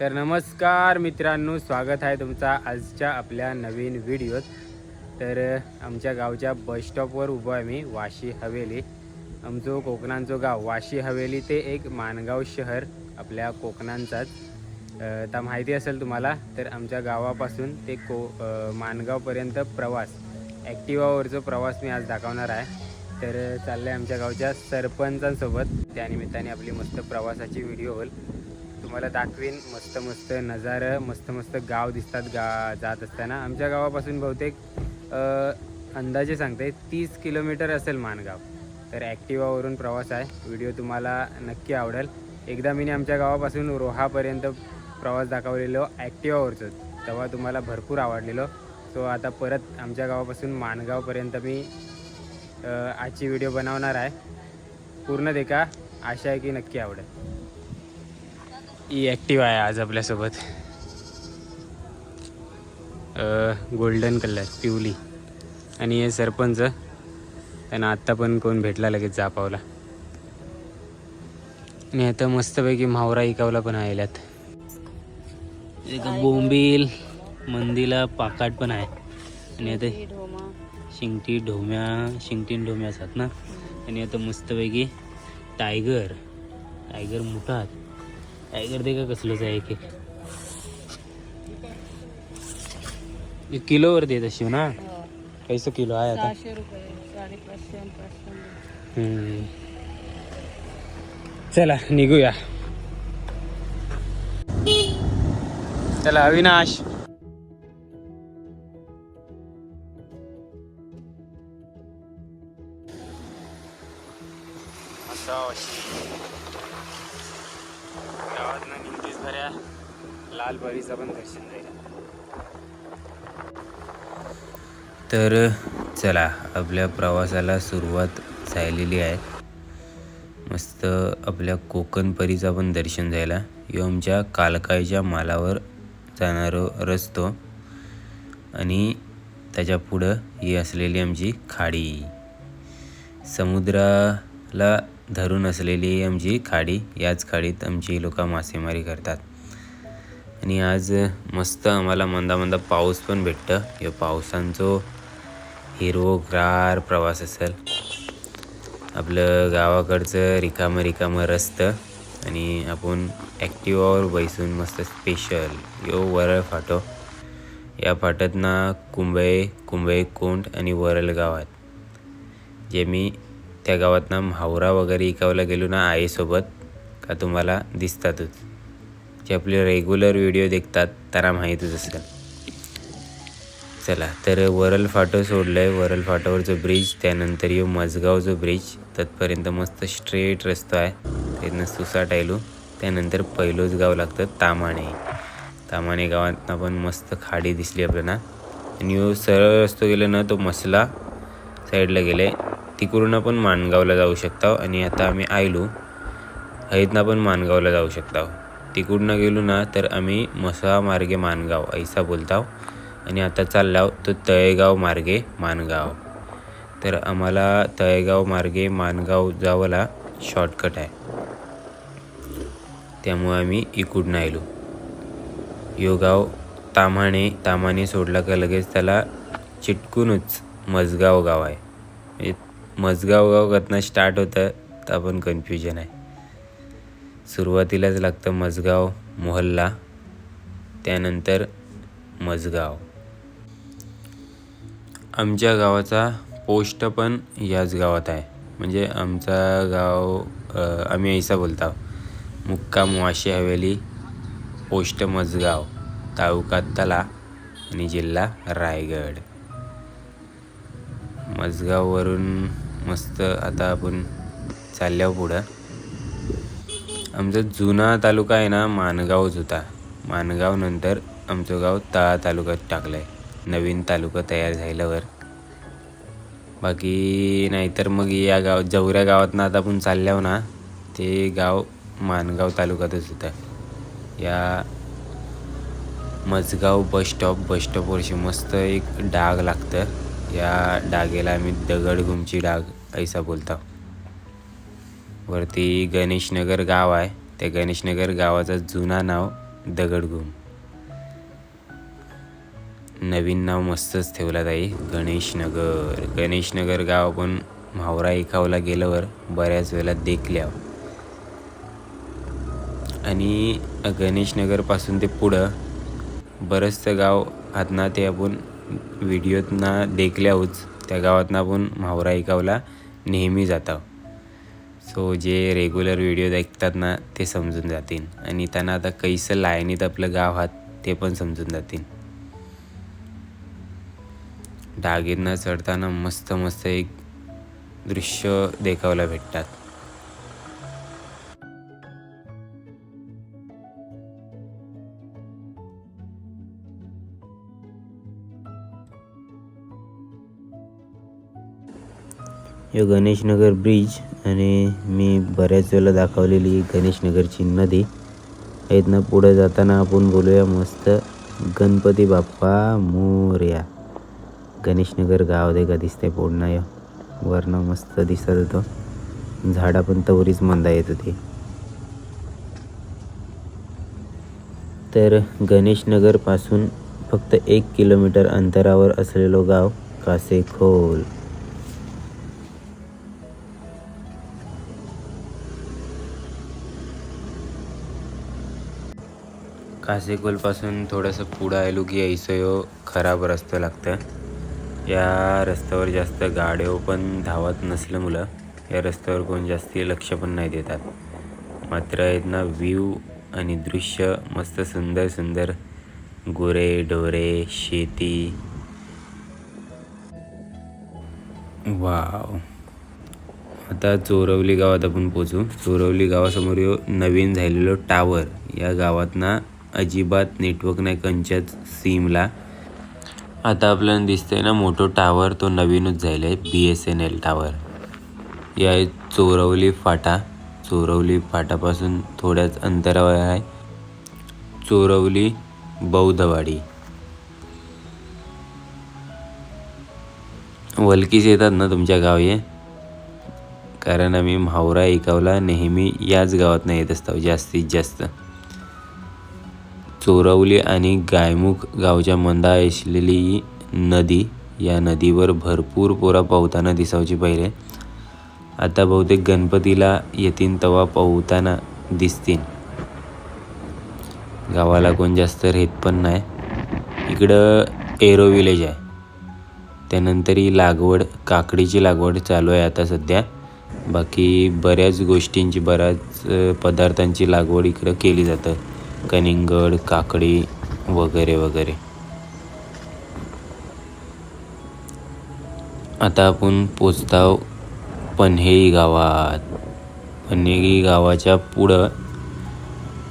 तर नमस्कार मित्रांनो स्वागत आहे तुमचा आजच्या आपल्या नवीन व्हिडिओत. तर आमच्या गावच्या बस स्टॉपवर उभं आहे मी वाशी हवेली. आमचं कोकणांचं गाव वाशी हवेली ते एक माणगाव शहर आपल्या कोकणांचाच. आता माहिती असेल तुम्हाला तर आमच्या गावापासून ते को माणगावपर्यंत प्रवास ॲक्टिवावरचा प्रवास मी आज दाखवणार आहे. तर चाललं आहे आमच्या गावच्या सरपंचांसोबत. त्यानिमित्ताने आपली मस्त प्रवासाची व्हिडिओ होईल. तुम्हाला दाखवीन. मस्त मस्त नजारं मस्त मस्त गाव दिसतात गा जात असताना. आमच्या गावापासून बहुतेक अंदाजे सांगते तीस किलोमीटर असेल माणगाव तर ॲक्टिवावरून प्रवास आहे. व्हिडिओ तुम्हाला नक्की आवडेल. एकदा मी आमच्या गावापासून रोहापर्यंत प्रवास दाखवलेलो ॲक्टिवावरचं. तेव्हा तुम्हाला भरपूर आवडलेलो. सो आता परत आमच्या गावापासून माणगावपर्यंत मी आजची व्हिडिओ बनवणार आहे. पूर्ण देखा. आशा आहे की नक्की आवडेल. ही ॲक्टिव्ह आहे आज आपल्यासोबत. गोल्डन कलर पिवली. आणि हे सरपंच. त्यांना आत्ता पण कोण भेटला लगेच जापावला. आणि आता मस्तपैकी मावरा इकावला पण आलेल्यात. एक बोंबील मंदीला पाकाट पण आहे. आणि आता शिंगटी ढोम्या शिंगटी ढोम्या असतात ना. आणि आता मस्तपैकी टायगर टायगर मोठा टायगर दे का कसलंच आहे एक एक किलोवर देत अशी ना? कैसं किलो आहे आता. हम्म. चला निघूया. चला अविनाश. पण दर्शन जाईल तर चला आपल्या प्रवासाला सुरुवात झालेली आहे. मस्त आपल्या कोकण परीचा पण दर्शन जायला यो आमच्या कालकायच्या मालावर जाणारो रस्तो आणि त्याच्या पुढं ही असलेली आमची खाडी. समुद्राला धरून असलेली आमची खाडी याच खाडीत आमची लोक मासेमारी करतात. आणि आज मस्त आम्हाला मंदा मंदा पाऊस पण भेटतं. या पावसांचो हिरवोगार प्रवास असेल. आपलं गावाकडचं रिकामं रिकामं रस्तं आणि आपण ॲक्टिवावर बैसून मस्त स्पेशल यो वरळ फाटो. या फाट्यात ना कुंबळे कुंबळे कोंड आणि वरल गावात. जे मी त्या गावात ना म्हावरा वगैरे इकावला गेलो ना आईसोबत का तुम्हाला दिसतातच. जे आपले रेग्युलर व्हिडिओ देखतात त्यांना माहीतच असेल. चला तर वरल फाटो सोडलं आहे वरल फाटोवरचं ब्रिज त्यानंतर येऊ मजगावचं ब्रिज तथपर्यंत मस्त स्ट्रेट रस्तो आहे. तिथनं सुसाट आयलो. त्यानंतर पहिलंच गाव लागतं तामाणे. तामाणे गावातनं पण मस्त खाडी दिसली आपल्याला. आणि ह्यो सरळ रस्तो गेलो ना तो मसला साईडला गेले तिकडून पण माणगावला जाऊ शकता आणि आता आम्ही आयलो. हयतनं पण माणगावला जाऊ शकता तिकडनं गेलो ना तर आम्ही मसा मार्गे मानगाव ऐसा बोलताव. आणि आता चाललाव तो तळेगाव मार्गे मानगाव. तर आम्हाला तळेगाव मार्गे मानगाव जावला शॉर्टकट आहे. त्यामुळे आम्ही इकडनं आलो यो गाव ताम्हाणे तामाने सोडला का लगेच त्याला चिटकूनच मजगाव गाव आहे. म्हणजे मजगाव गाव स्टार्ट होतं तर पण कन्फ्युजन आहे. सुरुवातीलाच लागतं मजगाव मोहल्ला त्यानंतर मजगाव. आमच्या गावाचा पोस्ट पण याच गावात आहे. म्हणजे आमचा गाव आम्ही ऐसा बोलतो. मुक्काम वाशी हवेली पोस्ट मजगाव तालुका तला आणि जिल्हा रायगड. मजगाववरून मस्त आता आपण चालल्यावर पुढं. आमचा जुना तालुका आहे ना माणगावच होता. मानगावनंतर आमचं गाव तळा तालुक्यात टाकलं आहे नवीन तालुका तयार झाल्यावर. बाकी नाहीतर मग या गाव जवऱ्या गावातनं आता आपण चालल्याव ना ते गाव माणगाव तालुक्यातच होतं. या मजगाव बस स्टॉप बस स्टॉपवरशी मस्त एक डाग लागतं. या डागेला आम्ही दगडगुमची डाग ऐसा बोलतो. वरती गणेशनगर गाव आहे. त्या गणेशनगर गावाचं जुना नाव दगडगुम नवीन नाव मस्तच ठेवलं ताई गणेशनगर. गणेशनगर गाव आपण म्हावरा एकावला गेल्यावर बऱ्याच वेळेला देखल्या. आणि गणेशनगरपासून ते पुढं बरंचसं गाव हातना ते आपण व्हिडिओतना देखल्याहूच त्या गावातनं आपण म्हावरा एकावला नेहमी जातो सो जे रेग्युलर व्हिडिओ ऐकतात ना ते समजून जातील. आणि त्यांना आता कैसं लायनीत आपलं गाव आहात ते पण समजून जातील. डागींना चढताना मस्त मस्त एक दृश्य देखावला भेटतात. यो गणेशनगर ब्रिज आणि मी बऱ्याच वेळेला दाखवलेली गणेशनगरची नदी. इथनं पुढे जाताना आपण बोलूया मस्त गणपती बाप्पा मोर्या. गणेशनगर गाव दे का दिसते पूर्ण या. वरनं मस्त दिसत होतं. झाडा पण तवरीच मंदा येत होती. तर गणेशनगरपासून फक्त एक किलोमीटर अंतरावर असलेलो गाव कासेखोल. कासेकोलपासून थोडंसं पुढं आलो की ऐसयो खराब रस्ता लागतं. या रस्त्यावर जास्त गाड्या पण धावत नसलं मुलं. या रस्त्यावर कोण जास्ती लक्ष पण नाही देतात. मात्र इथनं व्ह्यू आणि दृश्य मस्त सुंदर सुंदर. गोरे डोरे शेती. वाव. आता चोरवली गावात आपण पोचू. चोरवली गावासमोर यो नवीन झालेलो टावर या गावातना अजिबात नेटवर्क नाही कंच्याच सीमला आता आपल्याला दिसतंय ना मोठं टावर तो नवीनच झाला आहे B S N L tower या आहे चोरवली फाटा. चोरवली फाटापासून थोड्याच अंतरावर आहे. चोरवली बौद्धवाडी. वलकीस येतात ना तुमच्या गावी? कारण आम्ही म्हावरा ऐकावला नेहमी याच गावात येत असतो जास्तीत जास्त. चोरवली आणि गायमुख गावच्या मंदा असलेली नदी या नदीवर भरपूर पोरा पोहताना दिसावची पहिले. आता बहुतेक गणपतीला येतीन तवा पोहताना दिसतील गावाला कोण जास्त रेत पण नाही इकडं एरो विलेज आहे. त्यानंतर ही लागवड काकडीची लागवड चालू आहे आता सध्या. बाकी बऱ्याच गोष्टींची बऱ्याच पदार्थांची लागवड इकडं केली जातं. कनिंगड काकडी वगैरे वगैरे. आता आपण पोचताव पन्हेळी गावात. पन्हेळी गावाच्या पुढं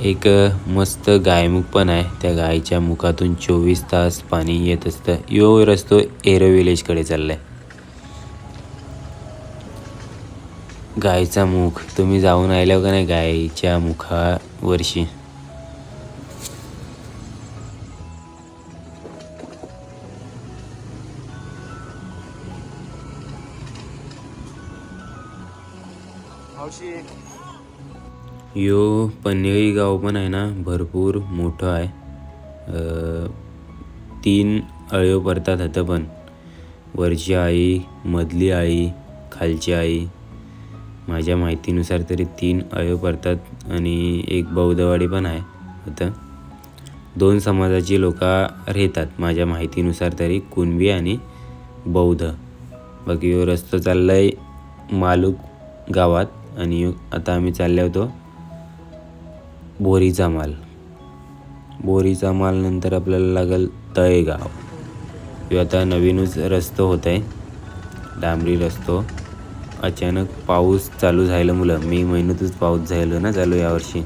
एक मस्त गायमुख पण आहे. त्या गायीच्या मुखातून चोवीस तास पाणी येत असतं. यो रस्तो एरो विलेजकडे चाललाय. गायचा मुख तुम्ही जाऊन आल्या का नाही गायीच्या मुखावरशी? यो पन्हेरी गाव पण आहे ना भरपूर मोठं आहे. तीन अळ्यो पडतात हातं पण. वरची आई मधली आई खालची आई. माझ्या माहितीनुसार तरी तीन अळ्यो पडतात आणि एक बौद्धवाडी पण आहे होतं दोन समाजाची लोक राहतात माझ्या माहितीनुसार तरी कुणबी आणि बौद्ध. बाकी ह्यो रस्तो चाललाय मालूक गावात. आणि आता आम्ही चालले होतो बोरीचा माल. बोरीचा माल नंतर आपल्याला लागेल तळेगाव. किंवा आता नवीनच रस्तो होत आहे डांबरी रस्तो. अचानक पाऊस चालू झाल्यामुळं मे महिन्यातच पाऊस झालो ना चालू यावर्षी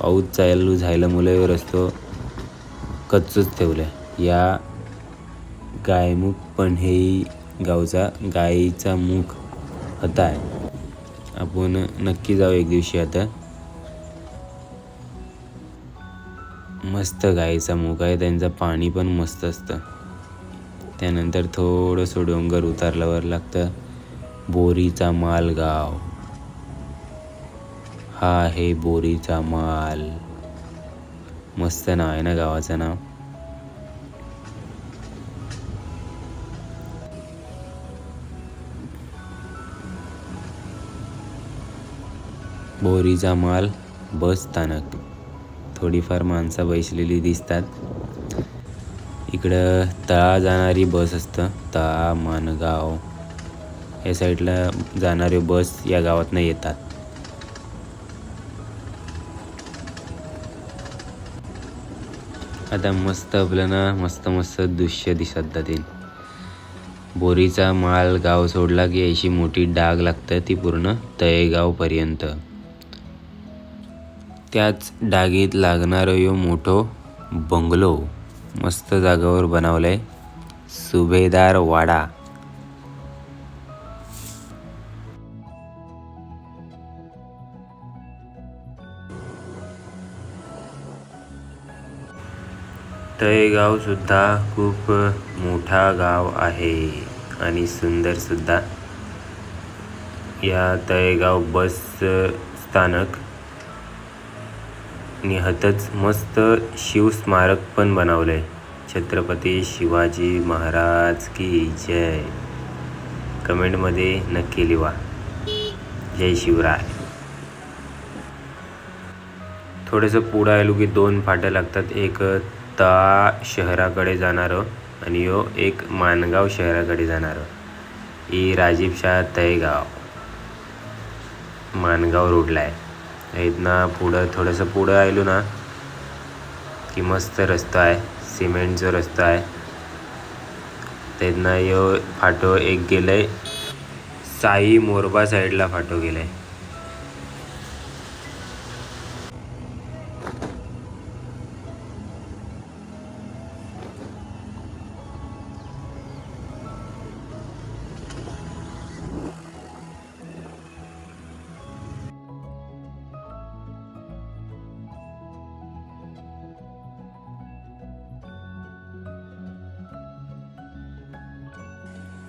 पाऊस चालू झालं मुलं रस्तो कच्चच ठेवलं आहे या गायमुख पण हे गावचा गायीचा मुख होता. आहे आपण नक्की जाऊ एक दिवशी आता. मस्त गायचा मुख आहे त्यांचं पाणी पण मस्त असतं. त्यानंतर थोडंसं डोंगर उतारल्यावर लागतं बोरीचा माल गाव. हा आहे बोरीचा माल. मस्त नाव आहे ना गावाचं नाव? बोरीचा माल बस स्थानक थोडीफार माणसं बैसलेली दिसतात. इकडं तळा जाणारी बस असतं. तळा मानगाव. या साईडला जाणारे बस या गावातनं येतात. आता मस्त आपल्याला मस्त मस्त दृश्य दिसत जातील. बोरीचा माल गाव सोडला की अशी मोठी डाग लागतं ती पूर्ण तळेगावपर्यंत. त्याच डागीत लागणारं यो मोठो बंगलो मस्त जागावर बनवलंय. सुभेदार वाडा. तळेगाव सुद्धा खूप मोठा गाव आहे आणि सुंदर सुद्धा. या तळेगाव बस स्थानक निहतच मस्त शिवस्मारक पण बनवलं आहे छत्रपती शिवाजी महाराज की जय. कमेंटमध्ये नक्की लिवा. जय शिवराय. थोडंसं पुढं आलो की दोन फाट्या लागतात. एक ता शहराकडे जाणारं आणि यो एक मानगाव शहराकडे जाणारं. ही राजीव शाह तळेगाव मानगाव रोडला आहे. इथनं पुढं थोडंसं पुढं आलो ना की मस्त रस्ता आहे सिमेंटचा रस्ता आहे. त्यातनं यो फाटो एक गेलं आहे साई मोरबा साईडला फाटो गेलाय.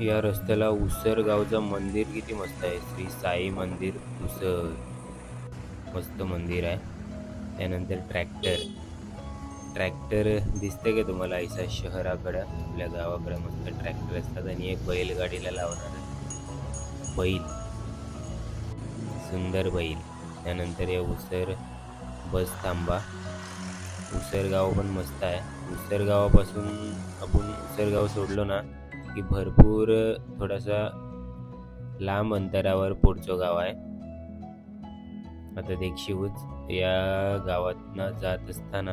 या रस्त्याला उसर गावचं मंदिर किती मस्त आहे. श्री साई मंदिर उसर. मस्त मंदिर आहे. त्यानंतर ट्रॅक्टर. ट्रॅक्टर दिसते का तुम्हाला ऐसा शहराकडं आपल्या गावाकडं मस्त ट्रॅक्टर असतात आणि एक बैलगाडीला लावणार बैल. सुंदर बैल. त्यानंतर या उसर बस थांबा. उसर गाव पण मस्त आहे. उसरगावापासून आपण उसरगाव सोडलो ना की भरपूर थोडासा लांब अंतरावर पुढचं गाव आहे. आता देखशीवच या गावातनं जात असताना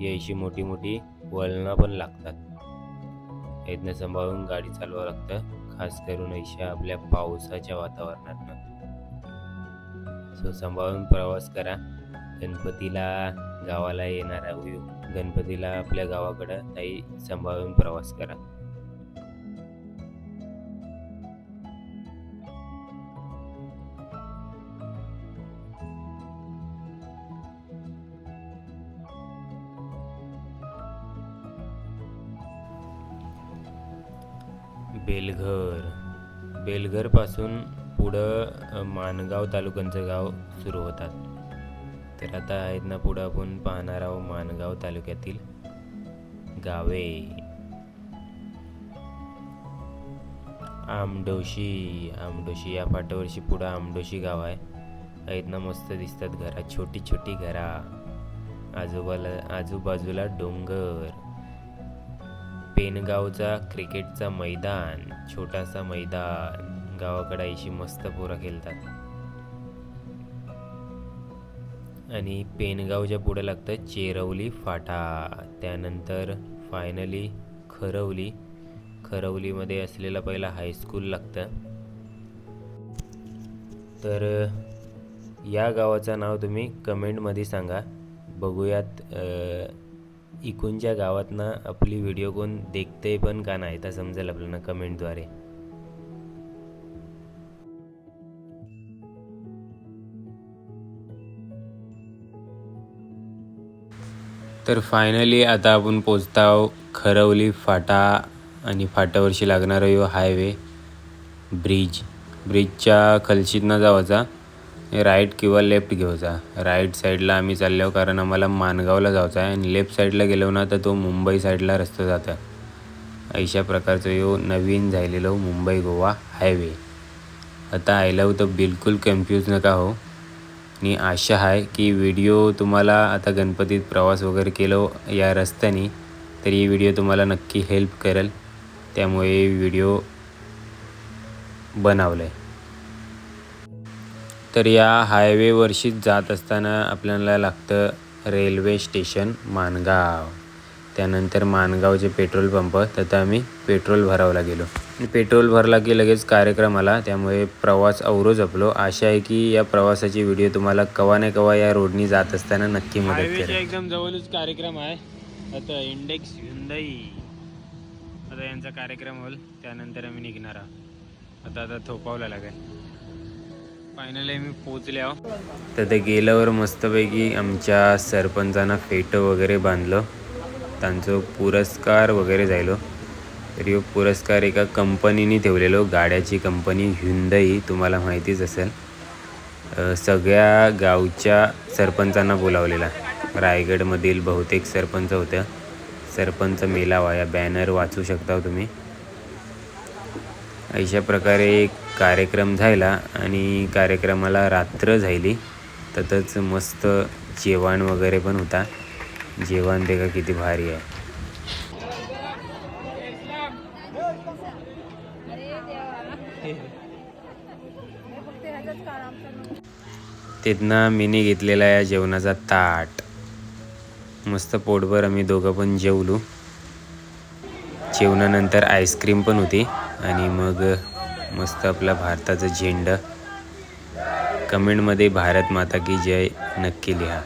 यायची अशी मोठी मोठी वळणं पण लागतात. इथनं सांभाळून गाडी चालवावं लागतं खास करून ऐशा आपल्या पावसाच्या वातावरणात सो सांभाळून प्रवास करा. गणपतीला गावाला येणार आहे गणपतीला आपल्या गावाकडं ताई सांभाळून प्रवास करा. बेलघर. बेलघरपासून पुढं मानगाव माणगाव तालुक्यांचं गाव सुरू होतात. तर आता आहेत ना पुढं आपण पाहणार आहोत माणगाव तालुक्यातील गावे. आमडोशी आमडोशी या फाट्यावरशी पुढं आमडोशी गाव आहे. आहेत ना मस्त दिसतात घरा छोटी छोटी घरा. आजूबाला आजूबाजूला डोंगर. पेनगावचा क्रिकेटचा मैदान छोटासा मैदान. गावाकडे अशी मस्त पोरं खेळतात. आणि पेनगावच्या पुढे लागतं चेरवली फाटा. त्यानंतर फायनली खरवली. खरवलीमध्ये असलेला पहिला हायस्कूल लागतं. तर या गावाचं नाव तुम्ही कमेंटमध्ये सांगा. बघूयात इकूनच्या गावातनं आपली व्हिडिओ कोण देखते पण का नाही तर समजेल आपल्याला कमेंटद्वारे. तर फायनली आता आपण पोचताव आहोत खरवली फाटा आणि फाट्यावरशी लागणारा यो हायवे ब्रिज ब्रिजच्या खलशीतनं जावाचा. राईट किंवा लेफ्ट घेऊचा. राईट साईडला आम्ही चाललो कारण आम्हाला माणगावला जायचं आहे आणि लेफ्ट साईडला गेलो ना तर तो मुंबई साईडला रस्ता जाता. अशा प्रकारचं यो नवीन झालेलो मुंबई गोवा हायवे. आता आयला तर बिलकुल कन्फ्यूज नका हो. आणि आशा आहे की व्हिडिओ तुम्हाला आता गणपतीत प्रवास वगैरे केलो या रस्त्याने तर ही व्हिडिओ तुम्हाला नक्की हेल्प करेल. त्यामुळे व्हिडिओ बनवलं आहे तर या हायवेवरशीच जात असताना आपल्याला लागतं रेल्वे स्टेशन माणगाव. त्यानंतर माणगावचे पेट्रोल पंप तिथं आम्ही पेट्रोल भरावला गेलो. पेट्रोल भरला की लगेच कार्यक्रम आला त्यामुळे प्रवास अवरो जपलो. आशा आहे की या प्रवासाची व्हिडिओ तुम्हाला कवा नाही कवा या रोडनी जात असताना नक्की मदत करेल. एकदम जवळच कार्यक्रम आहे. आता इंडेक्स हुंदाई आता यांचा कार्यक्रम होईल त्यानंतर आम्ही निघणार आहोत. आता आता थोपावला लागाय फायनली मी पोचले आहो. तर ते गेल्यावर मस्तपैकी आमच्या सरपंचांना फेटं वगैरे बांधलं. त्यांचं पुरस्कार वगैरे जायलो तर ह्यो पुरस्कार एका कंपनीने ठेवलेलो. गाड्याची कंपनी ह्युंदई तुम्हाला माहितीच असेल. सगळ्या गावच्या सरपंचांना बोलावलेला. रायगडमधील बहुतेक सरपंच होत्या. सरपंच मेलावा या बॅनर वाचू शकता हो तुम्ही. अशा प्रकारे एक कार्यक्रम झाला आणि कार्यक्रमाला रात्र झाली. तसंच मस्त जेवण वगैरे पण होता. जेवण देखा का किती भारी आहे. तिथनं मीनी घेतलेला या जेवणाचा ताट. मस्त पोटभर आम्ही दोघं पण जेवलो. जेवणानंतर आईस्क्रीम पण होती. आणि मग मस्त आपला भारताचा झेंडा. कमेंटमध्ये भारत माता की जय नक्की लिहा.